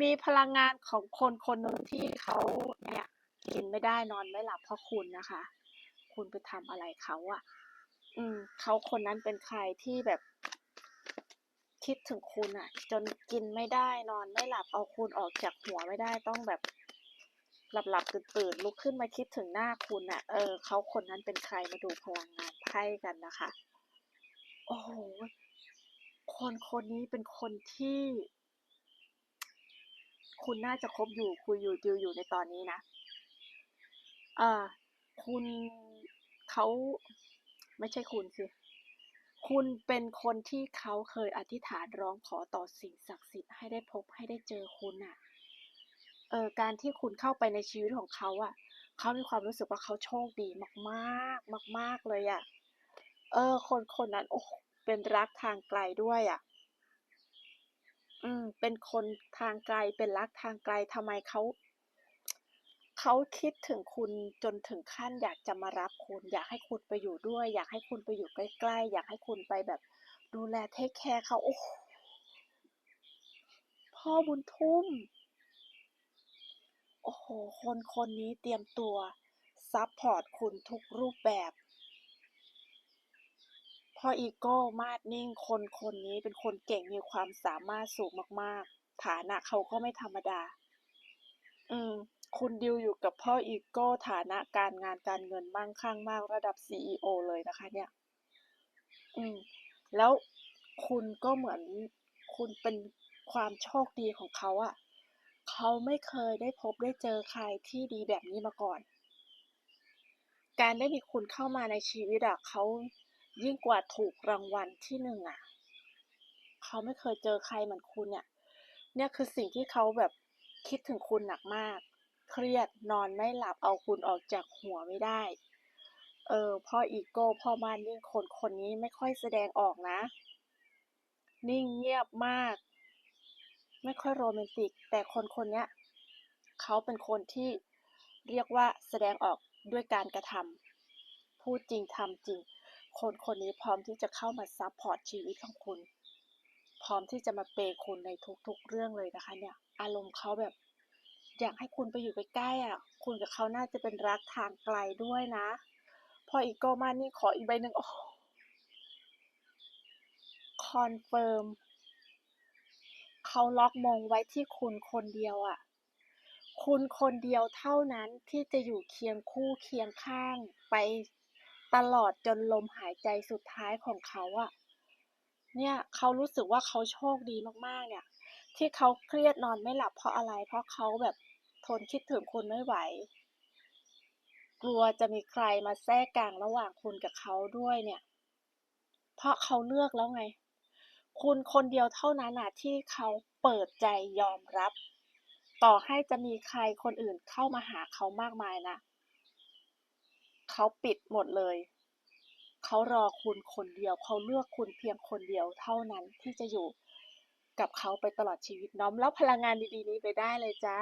มีพลังงานของคนคนหนึ่งที่เขาเนี่ยกินไม่ได้นอนไม่หลับเพราะคุณนะคะ คุณไปทำอะไรเขาอะอืมเขาคนนั้นเป็นใครที่แบบ คิดถึงคุณอะจนกินไม่ได้นอนไม่หลับเอาคุณออกจากหัวไม่ได้ต้องแบบหลับหลับตื่นตื่นลุกขึ้นมาคิดถึงหน้าคุณอะเออเขาคนนั้นเป็นใครมาดูพลังงานไพ่กันนะคะ โอ้โหคนคนนี้เป็นคนที่ คุณน่าจะคบอยู่คุยอยู่ดิวอยู่ในตอนนี้นะเออคุณเขาไม่ใช่คุณสิ คุณเป็นคนที่เขาเคยอธิษฐานร้องขอต่อสิ่งศักดิ์สิทธิ์ให้ได้พบให้ได้เจอคุณน่ะ เออการที่คุณเข้าไปในชีวิตของเขาอะ เขามีความรู้สึกว่าเขาโชคดีมากๆ มาก ๆ เลยอะ เออ คนคนนั้นโอ้เป็นรักทางไกลด้วยอะ อืม เป็นคนทางไกล เป็นรักทางไกลทำไมเขา เขาคิดถึงคุณจนถึงขั้นอยากจะมารับคุณ อยากให้คุณไปอยู่ด้วย อยากให้คุณไปอยู่ใกล้ๆ อยากให้คุณไปแบบดูแลเทคแคร์เขาโอ้พ่อบุญทุ่ม โอ้โฮคนคนนี้เตรียมตัวซัปพอร์ตคุณทุกรูปแบบ พ่ออีโก้มาดนิ่งคนคนนี้เป็นคนเก่งมีความสามารถสูงมาก ๆ ฐานะเขาก็ไม่ธรรมดา อืม คุณดิวอยู่กับพ่ออีโก้ฐานะการงานการเงินมั่งคั่งมากระดับ CEO เลยนะคะ เนี่ย อืม แล้วคุณก็เหมือนคุณเป็นความโชคดีของเขาอะเขาไม่เคยได้พบได้เจอใครที่ดีแบบนี้มาก่อน การได้มีคุณเข้ามาในชีวิตอะเขา ยิ่งกว่าถูกรางวัลที่หนึ่งอะเขาไม่เคยเจอใครเหมือนคุณเนี่ย เนี่ยคือสิ่งที่เขาแบบคิดถึงคุณหนักมาก เครียดนอนไม่หลับเอาคุณออกจากหัวไม่ได้ เออพ่ออีโก้พ่อมานิ่งคนคนนี้ไม่ค่อยแสดงออกนะ นิ่งเงียบมาก ไม่ค่อยโรแมนติก แต่คนคนนี้เขาเป็นคนที่เรียกว่าแสดงออกด้วยการกระทำพูดจริงทำจริง คนคนนี้พร้อมที่จะเข้ามาซัปพอร์ตชีวิตของคุณ พร้อมที่จะมาเปย์คุณในทุกๆเรื่องเลยนะคะ เนี่ย อารมณ์เขาแบบ อยากให้คุณไปอยู่ใกล้ๆอะคุณกับเขาน่าจะเป็นรักทางไกลด้วยนะ พออีโกมานนิ่ขออีกใบหนึ่งโอ้คอนเฟิร์มเขาล็อกมงไว้ที่คุณคนเดียวอะ คุณคนเดียวเท่านั้นที่จะอยู่เคียงคู่เคียงข้างไป ตลอดจนลมหายใจสุดท้ายของเขาอะเนี่ยเขารู้สึกว่าเขาโชคดีมากๆ เนี่ย ที่เขาเครียดนอนไม่หลับเพราะอะไร เพราะเขาแบบทนคิดถึงคุณไม่ไหว กลัวจะมีใครมาแทรกกลางระหว่างคุณกับเขาด้วยเนี่ย เพราะเขาเลือกแล้วไง คุณคนเดียวเท่านั้นน่ะที่เขาเปิดใจยอมรับ ต่อให้จะมีใครคนอื่นเข้ามาหาเขามากมายนะ เขาปิดหมดเลย เขารอคุณคนเดียว เขาเลือกคุณเพียงคนเดียวเท่านั้นที่จะอยู่กับเขาไปตลอดชีวิตน้อมรับพลังงานดีๆนี้ไปได้เลยจ้า